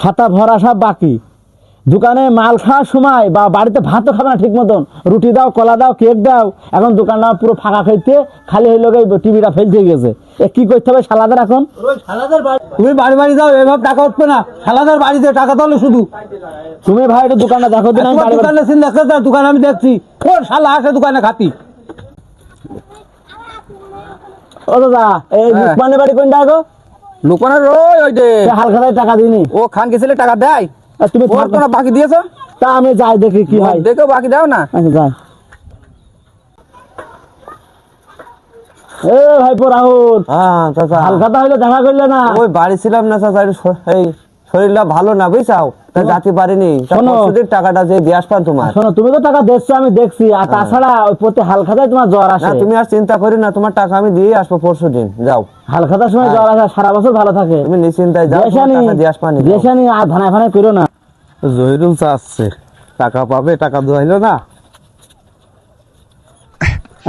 খাতা ভরা সব বাকি। দোকানে মাল খাওয়ার সময় বা বাড়িতে ভাতও খাবে না ঠিক মতন। রুটি দাও কলা দাও কেক দাও এখন দোকানটা পুরো ফাঁকা খাইতে খালি হয়ে লোক টিভিটা ফেলতে গেছে। এ কি করতে হবে সালাদের এখন? তুমি বাড়ি বাড়ি যাও এভাবে টাকা উঠবে না। খেলাদার বাড়িতে টাকা তাহলে শুধু। তুমি ভাই একটু দোকানটা দেখো দিন দোকানে সিন দেখতে দাও, দোকান আমি দেখছি। কোন শালা আসে দোকানে খাতি। ও দাদা এই হ্যাঁ। বাড়ি কোনটা গো? লোকানের ওই ওই যে। হালখাতায় টাকা দিনি ও খান গেছিলে টাকা দেয়? আর তুমি। বাকি দিয়েছ? তা আমি যাই দেখি কি হয়। দেখো বাকি দাও না। আচ্ছা যাই। এ ভাইপো রাহুল হ্যাঁ চাচা। হালখাতা হইলে দেখা করলে না। ওই বাড়ি ছিলাম না চাচা এই শরীরটা ভালো না বুঝছাও? তা যাতে পারিনি। পরশুদিন টাকাটা যে দিয়ে আসবান তোমার। শোনো তুমি তো টাকা দেখছ আমি দেখছি। আর তাছাড়া ওই প্রতি হালখাতায় তোমার জ্বর আসে। তুমি আর চিন্তা করি না তোমার টাকা আমি দিয়ে আসব পরশু দিন যাও। হালখাতার সময় জ্বর আসে সারা বছর ভালো থাকে। তুমি নিশ্চিন্তায় যাও টাকা দিয়ে আসবানি। দেশানি আর ধানায় ফানায় করো না। জহিরুল চাচ্ছে। টাকা পাবে টাকা দোয়াইলো না।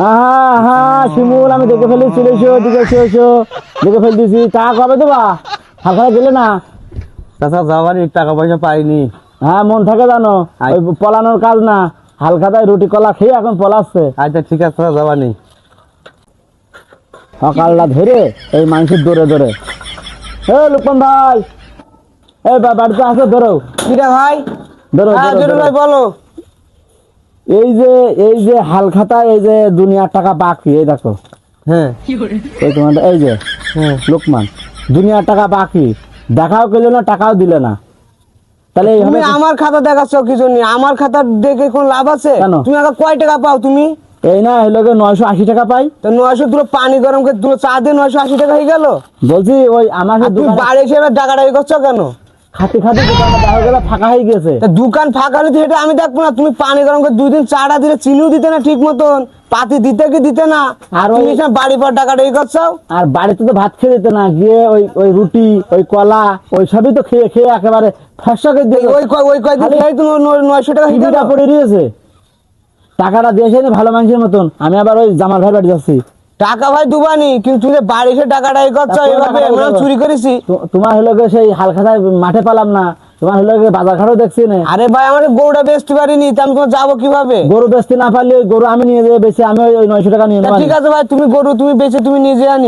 আহা হা শিমুল আমি দেখে ফেলি চলে এসো দেখে এসো দেখে ফেল দিছি টাকা কবে দেবা? হালখাতায় গেলে না। যাবারই টাকা পয়সা পাইনি। হ্যাঁ মন থাকে জানো পলানোর কাজ না হালখাতায় রুটি কলা খেয়ে এখন পলাচ্ছে। আচ্ছা ঠিক আছে যাবানি সকালটা ধরে এই মানুষের দৌড়ে দৌড়ে। এ লুকন ভাই। এই বাড়িতে আসো ধরো। কিরা ভাই? ধরো হ্যাঁ ধরো, ধরো। ভাই বলো। এই যে এই যে হালখাতা এই যে দুনিয়ার টাকা বাকি এই দেখো। হ্যাঁ। এই তোমার এই যে হ্যাঁ। লোকমান দুনিয়ার টাকা বাকি। দেখাও কেল না টাকাও দিলে না। তাহলে তুমি আমার খাতা দেখাচ্ছ কিছু নেই আমার খাতা দেখে কোন লাভ আছে? তুমি আগে কয় টাকা পাও তুমি? এই না এই লোকে নয়শো আশি টাকা পাই তো নয়শো দুটো পানি গরম করে দুটো চা দিয়ে নয়শো আশি টাকা হয়ে গেল? বলছি ওই আমার বাড়ি এসে এবার টাকাটা করছ কেন? খাতি খাতি দোকানটা দেখা গেলে ফাঁকা হয়ে গেছে। তা দোকান ফাঁকা হলে তো এটা আমি দেখব না। তুমি পানি গরম করে দুই দিন চাটা দিলে চিনিও দিতে না ঠিক মতন। পাতি দিতে কি দিতে না? আর আর ওই- বাড়ি পর টাকাটা ই করছ? আর বাড়িতে তো ভাত খেয়ে দিত না গিয়ে ওই ওই রুটি ওই কলা ওই সবই তো খেয়ে খেয়ে একেবারে ফসা করে দিয়ে ওই কয়- ওই কয়দিন খেয়ে তুমি নয়শো টাকা গেল পড়ে রয়েছে। টাকাটা দিয়েছে ভালো মানুষের মতন। আমি আবার ওই জামাল ভাই বাড়ি যাচ্ছি। টাকা ভাই দুবানি কিন্তু তুমি বাড়ি এসে টাকাটা এই করছ এইভাবে এভাবে আমরা চুরি করেছি। তোমার হলো গিয়ে সেই হালখাতায় মাঠে পালাম না তোমার হলো গিয়ে বাজার ঘাটও দেখছি না। আরে ভাই আমার গরুটা বেচতে পারিনি তা আমি তোমার যাব কীভাবে? গরু বেচতে না পারলে গরু আমি নিয়ে যাব বেশি আমি ওই- নয়শো টাকা নিয়ে ঠিক আছে ভাই তুমি গরু তুমি বেচে তুমি নিজে আনি।